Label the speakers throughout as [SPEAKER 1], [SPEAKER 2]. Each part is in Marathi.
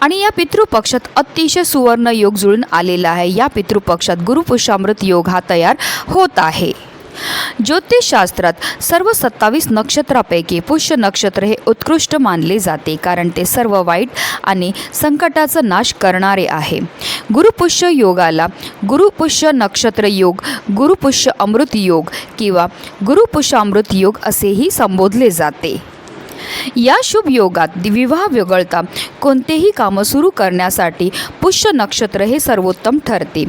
[SPEAKER 1] आणि या पितृपक्षात अतिशय सुवर्ण योग जुळून आलेला आहे. या पितृपक्षात गुरुपुषामृत योग हा तयार होत आहे. ज्योतिषशास्त्रात सर्व सत्तावीस नक्षत्रापैकी पुष्य नक्षत्र हे उत्कृष्ट मानले जाते कारण ते सर्व वाईट आणि संकटाचा नाश करणारे आहे. गुरुपुष्य योगाला गुरुपुष्य नक्षत्र योग गुरुपुष्य अमृत योग किंवा गुरुपुष्यामृत योग असेही संबोधले जाते. या शुभ योगात विवाह वगळता कोणतेही कामं सुरू करण्यासाठी पुष्य नक्षत्र हे सर्वोत्तम ठरते.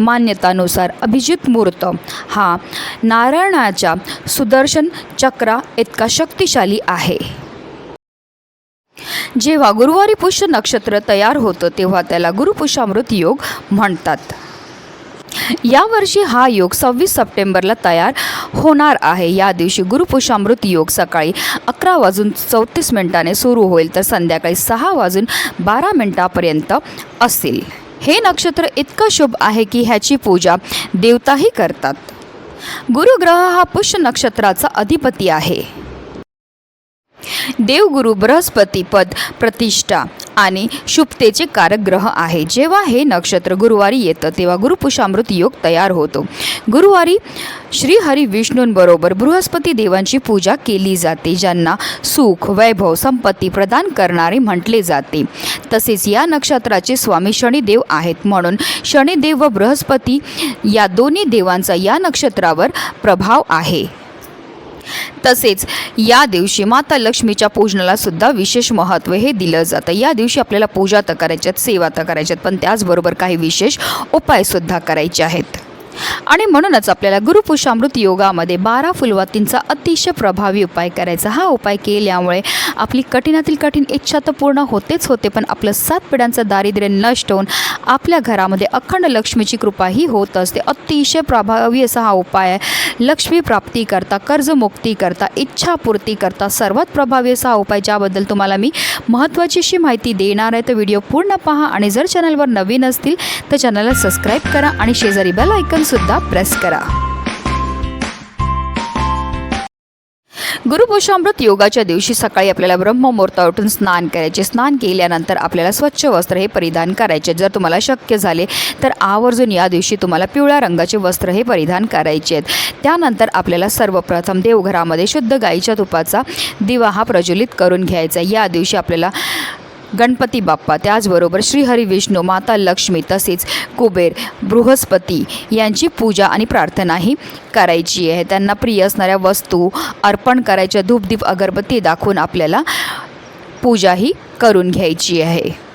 [SPEAKER 1] मान्यतानुसार अभिजित मुहूर्त हा नारायणाच्या सुदर्शन चक्रा इतका शक्तिशाली आहे. जेव्हा गुरुवारी पुष्य नक्षत्र तयार होतं तेव्हा त्याला गुरुपुष्यामृत योग म्हणतात. यावर्षी हा योग सव्वीस सप्टेंबरला तयार होणार आहे. या दिवशी गुरुपुषामृत योग सकाळी अकरा वाजून चौतीस मिनिटाने सुरू होईल तर संध्याकाळी सहा वाजून बारा मिनिटापर्यंत असेल. हे नक्षत्र इतकं शुभ आहे की ह्याची पूजा देवताही करतात. गुरुग्रह हा पुष्य नक्षत्राचा अधिपती आहे. देवगुरु बृहस्पती पद प्रतिष्ठा आणि शुभतेचे कारक ग्रह आहे. जेव्हा हे नक्षत्र गुरुवारी येतं तेव्हा गुरुपुषामृत योग तयार होतो. गुरुवारी श्रीहरी विष्णूंबरोबर बृहस्पती देवांची पूजा केली जाते ज्यांना सुख वैभव संपत्ती प्रदान करणारे म्हटले जाते. तसेच या नक्षत्राचे स्वामी शनिदेव आहेत. म्हणून शनिदेव व बृहस्पती या दोन्ही देवांचा या नक्षत्रावर प्रभाव आहे. तसेच या दिवशी माता लक्ष्मीच्या पूजनाला सुद्धा विशेष महत्त्व हे दिलं जातं. या दिवशी आपल्याला पूजा तर करायच्यात सेवा तर करायच्यात पण त्याचबरोबर काही विशेष उपायसुद्धा करायचे आहेत. आणि म्हणूनच आपल्याला गुरुपुषामृत योगामध्ये बारा फुलवातींचा अतिशय प्रभावी उपाय करायचा. हा उपाय केल्यामुळे आपली कठीणातील कठीण इच्छा तर पूर्ण होतेच होते पण आपलं सात पिढ्यांचं दारिद्र्य नष्ट होऊन आपल्या घरामध्ये अखंड लक्ष्मीची कृपाही होत असते. अतिशय प्रभावी असा हा उपाय आहे. लक्ष्मी प्राप्ती करता कर्जमुक्ती करता इच्छापूर्ती करता सर्वात प्रभावी असा हा उपाय ज्याबद्दल तुम्हाला मी महत्त्वाची अशी माहिती देणार आहे. तर व्हिडिओ पूर्ण पहा आणि जर चॅनलवर नवीन असतील तर चॅनलला सबस्क्राईब करा आणि शेजारी बेल सुद्धा प्रेस करा. गुरुपुषामृत योगाच्या दिवशी सकाळी आपल्याला ब्रह्ममुहूर्त उठून स्नान करायचे. स्नान केल्यानंतर आपल्याला स्वच्छ वस्त्र हे परिधान करायचे. जर तुम्हाला शक्य झाले तर आवर्जून या दिवशी तुम्हाला पिवळ्या रंगाचे वस्त्र हे परिधान करायचे आहेत. त्यानंतर आपल्याला सर्वप्रथम देवघरामध्ये शुद्ध गाईच्या तुपाचा दिवा हा प्रज्वलित करून घ्यायचा या दिवशी आपल्याला गणपती बाप्पा त्याचबरोबर श्रीहरी विष्णू माता लक्ष्मी तसेच कुबेर बृहस्पती यांची पूजा आणि प्रार्थनाही करायची आहे. त्यांना प्रिय असणाऱ्या वस्तू अर्पण करायच्या धूपदीप अगरबत्ती दाखवून आपल्याला पूजाही करून घ्यायची आहे.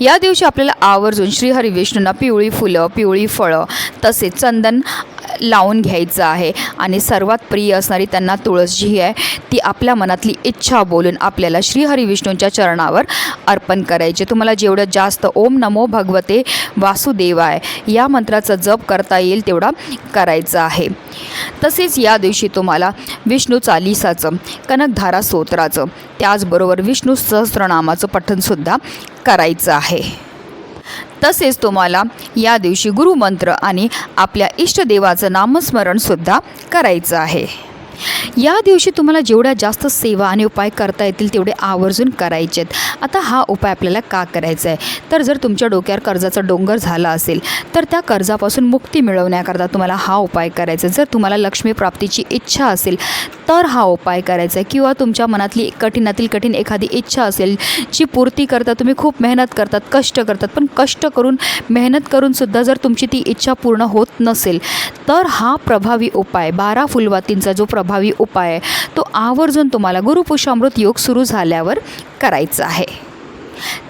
[SPEAKER 1] या दिवशी आपल्याला आवर्जून श्रीहरी विष्णूंना पिवळी फुलं पिवळी फळं तसेच चंदन लावून घ्यायचं आहे. आणि सर्वात प्रिय असणारी त्यांना तुळस जी आहे. ती आपल्या मनातली इच्छा बोलून आपल्याला श्रीहरी विष्णूंच्या चरणावर अर्पण करायचे. तुम्हाला जेवढं जास्त ओम नमो भगवते वासुदेवाय या मंत्राचा जप करता येईल तेवढा करायचा आहे. तसेच या दिवशी तुम्हाला विष्णू चालिसाचं कनकधारा स्तोत्राचं त्याचबरोबर विष्णू सहस्रनामाचं पठणसुद्धा करायचं आहे. तसेच तुम्हाला या दिवशी गुरुमंत्र आणि आपल्या इष्टदेवाचं नामस्मरणसुद्धा करायचं आहे. या दिवशी तुम्हाला जेवढ्या जास्त सेवा आणि उपाय करता येतील तेवढे आवर्जून करायचे आहेत. आता हा उपाय आपल्याला का करायचा आहे? तर जर तुमच्या डोक्यावर कर्जाचा डोंगर झाला असेल तर त्या कर्जापासून मुक्ती मिळवण्याकरता तुम्हाला हा उपाय करायचा आहे. जर तुम्हाला लक्ष्मी प्राप्तीची इच्छा असेल तर हा उपाय करायचा आहे. किंवा तुमच्या मनातली कठीणातील कठीण एखादी इच्छा असेल जी पूर्ती करता तुम्ही खूप मेहनत करतात कष्ट करतात पण कष्ट करून मेहनत करूनसुद्धा जर तुमची ती इच्छा पूर्ण होत नसेल तर हा प्रभावी उपाय बारा फुलवातींचा जो प्रभाव उपाय आहे. तो आवर्जून तुम्हाला गुरुपुषामृत योग सुरू झाल्यावर करायचा आहे.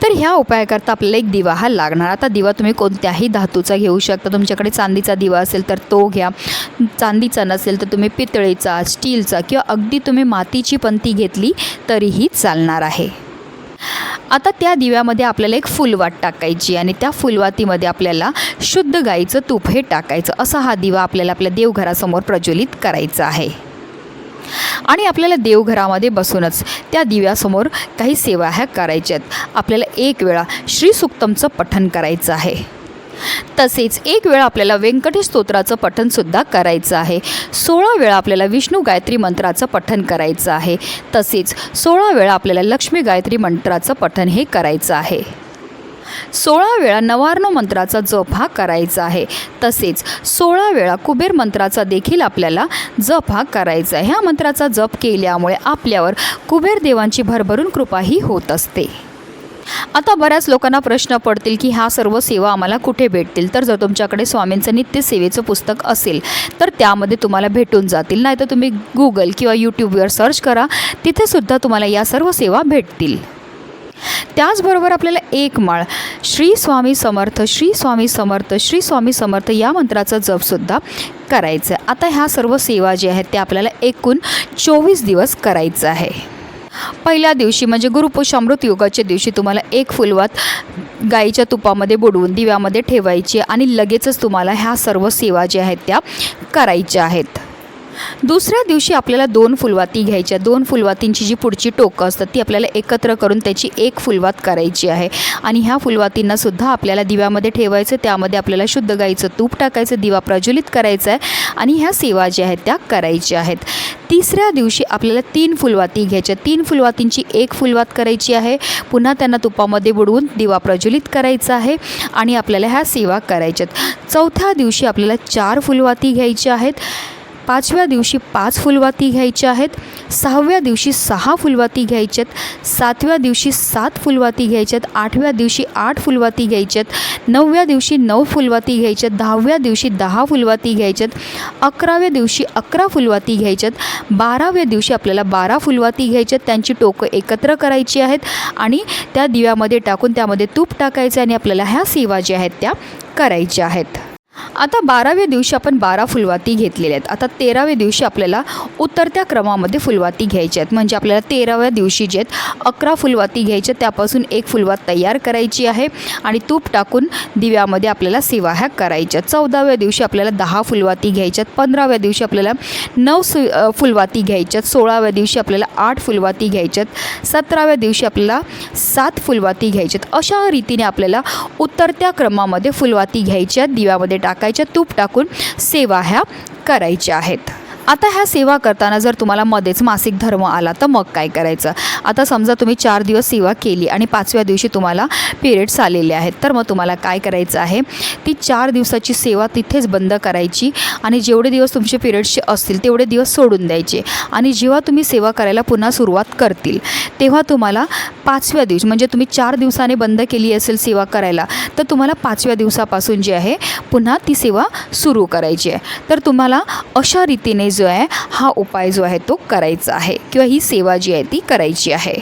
[SPEAKER 1] तर ह्या उपायाकरता आपल्याला एक दिवा हा लागणार. आता दिवा तुम्ही कोणत्याही धातूचा घेऊ शकता. तुमच्याकडे चांदीचा दिवा असेल तर तो घ्या. चांदीचा नसेल तर तुम्ही पितळेचा स्टीलचा किंवा अगदी तुम्ही मातीची पंती घेतली तरीही चालणार आहे. आता त्या दिव्यामध्ये आपल्याला एक फुलवात टाकायची आणि त्या फुलवातीमध्ये आपल्याला शुद्ध गाईचं तूप हे टाकायचं. असा हा दिवा आपल्याला आपल्या देवघरासमोर प्रज्वलित करायचा आहे. आणि आपल्याला देवघरामध्ये बसूनच त्या दिव्यासमोर काही सेवा ह्या करायच्या आहेत. आपल्याला एक वेळा श्रीसुक्तमचं पठन करायचं आहे. तसेच एक वेळा आपल्याला व्यंकटेश स्तोत्राचं पठणसुद्धा करायचं आहे. सोळा वेळा आपल्याला विष्णू गायत्री मंत्राचं पठण करायचं आहे. तसेच सोळा वेळा आपल्याला लक्ष्मी गायत्री मंत्राचं पठण हे करायचं आहे. सोळा वेळा नवार्ण मंत्राचा जप हा करायचा आहे. तसेच सोळा वेळा कुबेर मंत्राचा देखील आपल्याला जप हा करायचा आहे. ह्या मंत्राचा जप केल्यामुळे आपल्यावर कुबेर देवांची भरभरून कृपाही होत असते. आता बऱ्याच लोकांना प्रश्न पडतील की ह्या सर्व सेवा आम्हाला कुठे भेटतील? तर जर तुमच्याकडे स्वामींचं नित्य सेवेचं पुस्तक असेल तर त्यामध्ये तुम्हाला भेटून जातील. नाही तर तुम्ही गुगल किंवा यूट्यूबवर सर्च करा तिथेसुद्धा तुम्हाला या सर्व सेवा भेटतील. त्याचबरोबर आपल्याला एक माळ श्री स्वामी समर्थ श्री स्वामी समर्थ श्री स्वामी समर्थ या मंत्राचा जपसुद्धा करायचं आहे. आता ह्या सर्व सेवा ज्या आहेत त्या आपल्याला एकूण चोवीस दिवस करायचं आहे. पहिल्या दिवशी म्हणजे गुरुपुषामृत योगाच्या दिवशी तुम्हाला एक फुलवात गाईच्या तुपामध्ये बुडवून दिव्यामध्ये ठेवायची आणि लगेचच तुम्हाला ह्या सर्व सेवा ज्या आहेत त्या करायच्या आहेत. दुसऱ्या दिवशी आपल्याला दोन फुलवाती घ्यायच्या. दोन फुलवातींची जी पुढची टोकं असतात ती आपल्याला एकत्र करून त्याची एक फुलवात करायची आहे. आणि ह्या फुलवातींना सुद्धा आपल्याला दिव्यामध्ये ठेवायचं त्यामध्ये आपल्याला शुद्ध गाईचं तूप टाकायचं दिवा प्रज्वलित करायचा आहे आणि ह्या सेवा ज्या आहेत त्या करायच्या आहेत. तिसऱ्या दिवशी आपल्याला तीन फुलवाती घ्यायच्या. तीन फुलवातींची एक फुलवात करायची आहे. पुन्हा त्यांना तुपामध्ये बुडवून दिवा प्रज्वलित करायचा आहे आणि आपल्याला ह्या सेवा करायच्यात. चौथ्या दिवशी आपल्याला चार फुलवाती घ्यायच्या आहेत. पाचव्या दिवशी पाच फुलवाती घ्यायच्या आहेत. सहाव्या दिवशी सहा फुलवाती घ्यायच्यात सातव्या दिवशी सात फुलवाती घ्यायच्यात आठव्या दिवशी आठ फुलवाती घ्यायच्यात नवव्या दिवशी नऊ फुलवाती घ्यायच्यात दहाव्या दिवशी दहा फुलवाती घ्यायच्यात अकराव्या दिवशी अकरा फुलवाती घ्यायच्यात बाराव्या दिवशी आपल्याला बारा फुलवाती घ्यायच्यात त्यांची टोकं एकत्र करायची आहेत आणि त्या दिव्यामध्ये टाकून त्यामध्ये तूप टाकायचं आणि आपल्याला ह्या सेवा ज्या आहेत त्या करायच्या आहेत. आता बाराव्या दिवशी आपण बारा फुलवाती घेतलेल्या आहेत. आता तेराव्या दिवशी आपल्याला उतरत्या क्रमामध्ये फुलवाती घ्यायच्या आहेत. म्हणजे आपल्याला तेराव्या दिवशी जे आहेत अकरा फुलवाती घ्यायच्या त्यापासून एक फुलवात तयार करायची आहे आणि तूप टाकून दिव्यामध्ये आपल्याला सेवा ह्या करायच्या चौदाव्या दिवशी आपल्याला दहा फुलवाती घ्यायच्यात पंधराव्या दिवशी आपल्याला नऊ सु फुलवाती घ्यायच्यात सोळाव्या दिवशी आपल्याला आठ फुलवाती घ्यायच्यात सतराव्या दिवशी आपल्याला सात फुलवाती घ्यायच्यात अशा रीतीने आपल्याला उतरत्या क्रमामध्ये फुलवाती घ्यायच्यात दिव्यामध्ये टाकायच्या तूप टाकून सेवा ह्या करायच्या आहेत. आता ह्या सेवा करताना जर तुम्हाला मध्येच मासिक धर्म आला तर मग काय करायचं? आता समजा तुम्ही चार दिवस सेवा केली आणि पाचव्या दिवशी तुम्हाला पिरियड्स आलेले आहेत तर मग तुम्हाला काय करायचं आहे? ती चार दिवसाची सेवा तिथेच बंद करायची आणि जेवढे दिवस तुमचे पिरियड्सचे असतील तेवढे दिवस सोडून द्यायचे. आणि जेव्हा तुम्ही सेवा करायला पुन्हा सुरुवात करतील तेव्हा तुम्हाला पाचव्या दिवशी म्हणजे तुम्ही चार दिवसाने बंद केली असेल सेवा करायला तर तुम्हाला पाचव्या दिवसापासून जे आहे पुन्हा ती सेवा सुरू करायची आहे. तर तुम्हाला अशा रीतीने जो आहे हा उपाय जो आहे तो करायचा आहे किंवा ही सेवा जी आहे ती करायची आहे.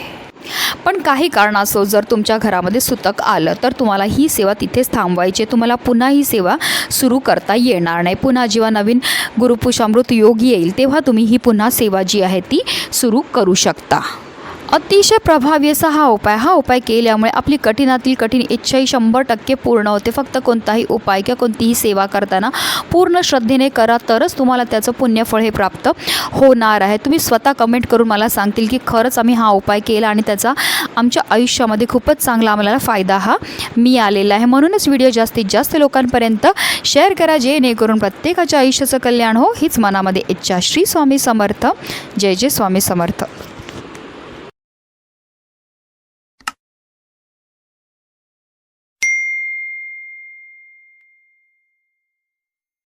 [SPEAKER 1] पण काही कारणास्तव जर तुमच्या घरामध्ये सुतक आलं तर तुम्हाला ही सेवा तिथेच थांबवायची आहे. तुम्हाला पुन्हा ही सेवा सुरू करता येणार नाही. पुन्हा जेव्हा नवीन गुरुपुषामृत योग येईल तेव्हा तुम्ही ही पुन्हा सेवा जी आहे ती सुरू करू शकता. अतिशय प्रभावी असा हा उपाय. हा उपाय केल्यामुळे आपली कठीणातील कठीण इच्छाही शंभर टक्के पूर्ण होते. फक्त कोणताही उपाय किंवा कोणतीही सेवा करताना पूर्ण श्रद्धेने करा तरच तुम्हाला त्याचं पुण्यफळ हे प्राप्त होणार आहे. तुम्ही स्वतः कमेंट करून मला सांगतील की खरंच आम्ही हा उपाय केला आणि त्याचा आमच्या आयुष्यामध्ये खूपच चांगला आम्हाला फायदा हा मिळालेला आहे. म्हणूनच व्हिडिओ जास्तीत जास्त लोकांपर्यंत शेअर करा जेणेकरून प्रत्येकाच्या आयुष्याचं कल्याण हो. हीच मनामध्ये इच्छा. श्री स्वामी समर्थ. जय जय स्वामी समर्थ.